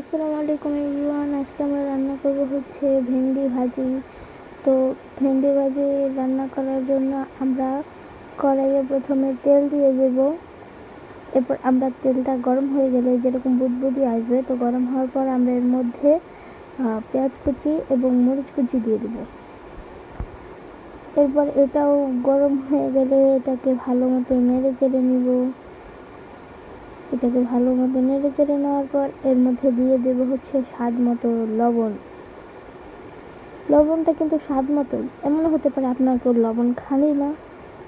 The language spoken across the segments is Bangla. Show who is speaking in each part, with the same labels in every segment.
Speaker 1: আসসালামু আলাইকুম এভরিওয়ান, আজকে আমরা রান্না করব হচ্ছে ভেন্ডি ভাজি। তো ভেন্ডি ভাজি রান্না করার জন্য আমরা কড়াইয়ে প্রথমে তেল দিয়ে দেব। এরপর আমরা তেলটা গরম হয়ে গেলে যেরকম বুদবুদি আসবে, তো গরম হওয়ার পর আমরা এর মধ্যে পেঁয়াজ কুচি এবং মরিচ কুচি দিয়ে দেব। এরপর এটাও গরম হয়ে গেলে এটাকে ভালো মতো নেড়ে চেড়ে নিব। এটাকে ভালো মতো নেড়ে চেড়ে নেওয়ার পর এর মধ্যে দিয়ে দেবো হচ্ছে স্বাদ মতো লবণ। লবণটা কিন্তু স্বাদ মতোই। এমন হতে পারে আপনার কেউ লবণ খানই না।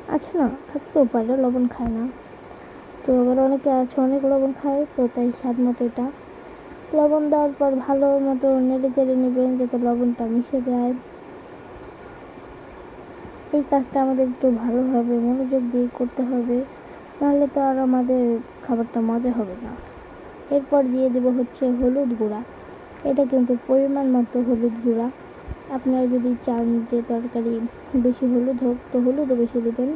Speaker 1: আছে না? থাকতেও পারে, লবণ খায় না। তো আবার অনেকে আছে, অনেক লবণ খায়, তো তাই স্বাদ মতো এটা। লবণ দেওয়ার পর ভালো মতো নেড়ে চেড়ে নেবেন যাতে লবণটা মিশে যায়। এই কাজটা আমাদের একটু ভালোভাবে মনোযোগ দিয়ে করতে হবে। নাহলে তো আর আমাদের খাবারটা মজা হবে না। এরপর দিয়ে দেব হচ্ছে হলুদ গুঁড়া। এটা কিন্তু পরিমাণ মতো হলুদ গুঁড়া। আপনারা যদি চান যে তরকারি বেশি হলুদ হোক, তো হলুদও বেশি দেবেন।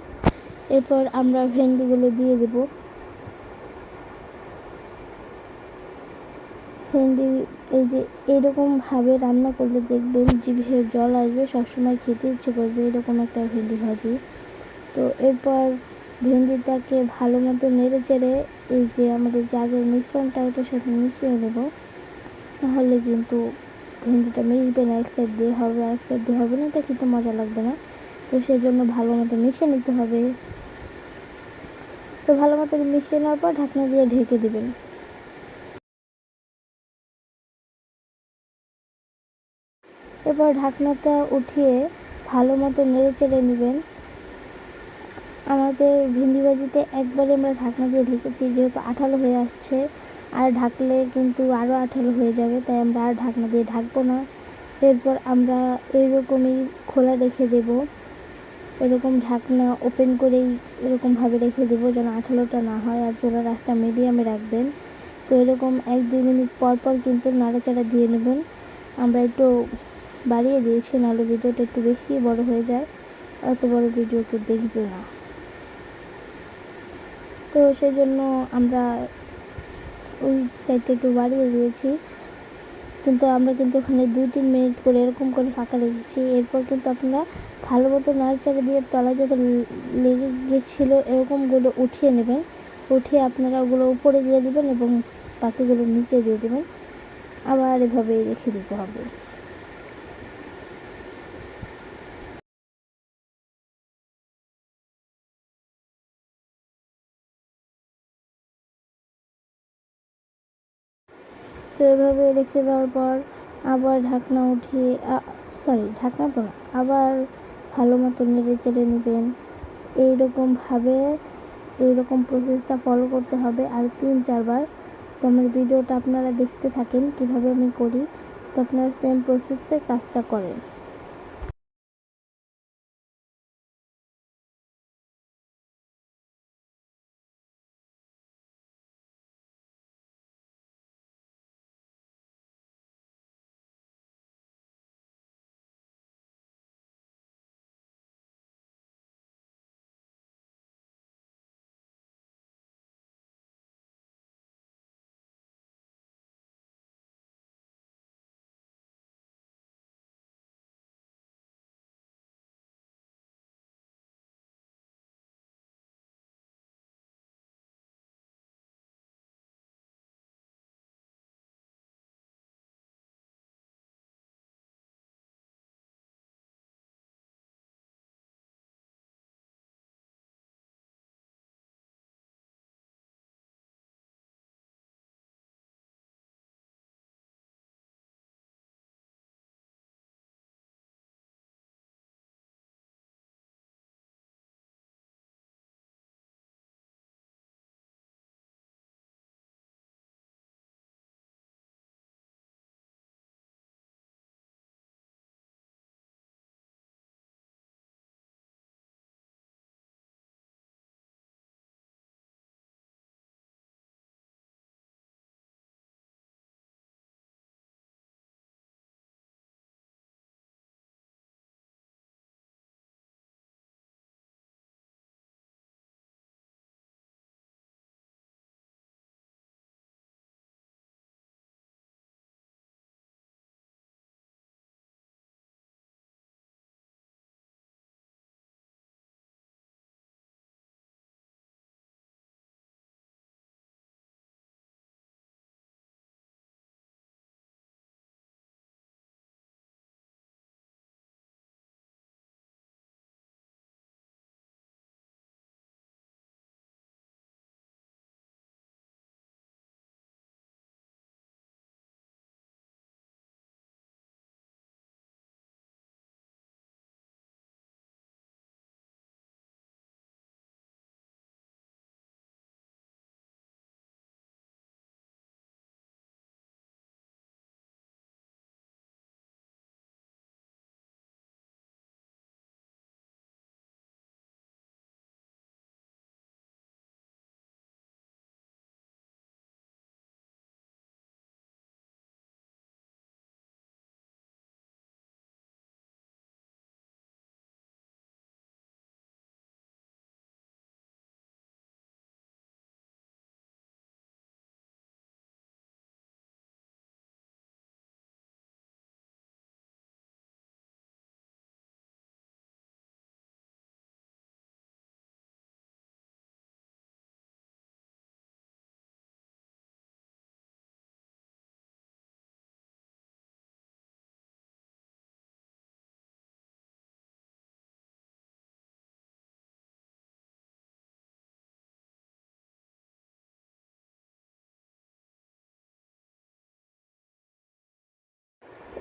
Speaker 1: এরপর আমরা ভেন্ডিগুলো দিয়ে দেব। ভেন্ডি এই যে এরকমভাবে রান্না করলে দেখবেন জিভে জল আসবে, সবসময় খেতে ইচ্ছে করবে এরকম একটা ভেন্ডি ভাজি। তো এরপর ভেন্ডিটাকে ভালো মতো নেড়ে চেড়ে এই যে আমাদের যে আগের মিশ্রণটা ওটার সাথে মিশিয়ে নেব। নাহলে কিন্তু ভেন্ডিটা মিশবে না, এক সাইড দিয়ে হবে এক সাইড দিয়ে হবে না, এটা খেতে মজা লাগবে না। তো সেই জন্য ভালো মতো মিশিয়ে নিতে হবে। তো ভালো মতো মিশিয়ে নেওয়ার পর ঢাকনা দিয়ে ঢেকে দেবেন। এরপর ঢাকনাটা উঠিয়ে ভালো মতো নেড়ে চেড়ে নেবেন। আমাদের ভিন্ডি ভাজিতে একবারে আমরা ঢাকনা দিয়ে ঢেকেছি, যেহেতু আঠালো হয়ে আসছে। আর ঢাকলে কিন্তু আরও আঠালো হয়ে যাবে, তাই আমরা আর ঢাকনা দিয়ে ঢাকবো না। এরপর আমরা এইরকমই খোলা রেখে দেব। এরকম ঢাকনা ওপেন করেই এরকমভাবে রেখে দেবো যেন আঠালোটা না হয় আর চোলা রাস্তা মিডিয়ামে রাখবেন। তো এরকম এক দুই মিনিট পর পর কিন্তু নাড়াচাড়া দিয়ে নেবেন। আমরা একটু বাড়িয়ে দিয়েছি, নাহলে ভিডিওটা একটু বেশি বড় হয়ে যায়, অত বড় ভিডিও কেউ দেখবে না। তো সেই জন্য আমরা ওই সাইডটা একটু বাড়িয়ে দিয়েছি। কিন্তু আমরা কিন্তু ওখানে দুই তিন মিনিট করে এরকম করে ফাঁকা রেখেছি এরপর কিন্তু আপনারা ভালো মতো নাড়চাড়া দিয়ে তলায় যত লেগে গেছিল, এরকমগুলো উঠিয়ে নেবেন। উঠিয়ে আপনারা ওগুলো উপরে দিয়ে দেবেন এবং বাকিগুলো নিচে দিয়ে দেবেন। আবার এভাবে রেখে দিতে হবে। তো এভাবে রেখে দেওয়ার পর আবার ঢাকনা উঠিয়ে সরি ঢাকনা তো না, আবার ভালো মতো নেড়ে চেড়ে নেবেন। এইরকমভাবে, এইরকম প্রসেসটা ফলো করতে হবে। আর তিন, চারবার তো আমার ভিডিওটা আপনারা দেখতে থাকেন কীভাবে আমি করি। তো আপনারা সেম প্রসেসে কাজটা করেন।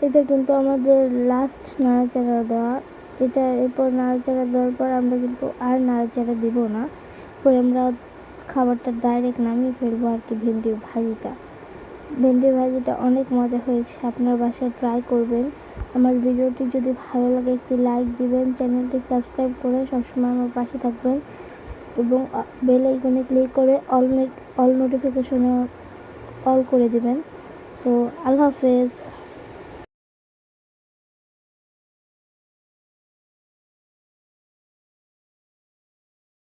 Speaker 1: এটা কিন্তু আমাদের লাস্ট নাড়াচাড়া দেওয়া। এটা এরপর নাড়াচাড়া দেওয়ার পর আমরা কিন্তু আর নাড়াচাড়া দিব না। পরে আমরা খাবারটা ডাইরেক্ট নামিয়ে ফেলব আর কি ভেন্ডি ভাজিটা। ভেন্ডি ভাজিটা অনেক মজা হয়েছে, আপনার বাসায় ট্রাই করবেন। আমার ভিডিওটি যদি ভালো লাগে একটি লাইক দিবেন, চ্যানেলটি সাবস্ক্রাইব করে সবসময় আমার পাশে থাকবেন এবং বেল আইকনে ক্লিক করে অল নেট অল নোটিফিকেশনে অল করে দিবেন। সো আল্লাহ হাফেজ।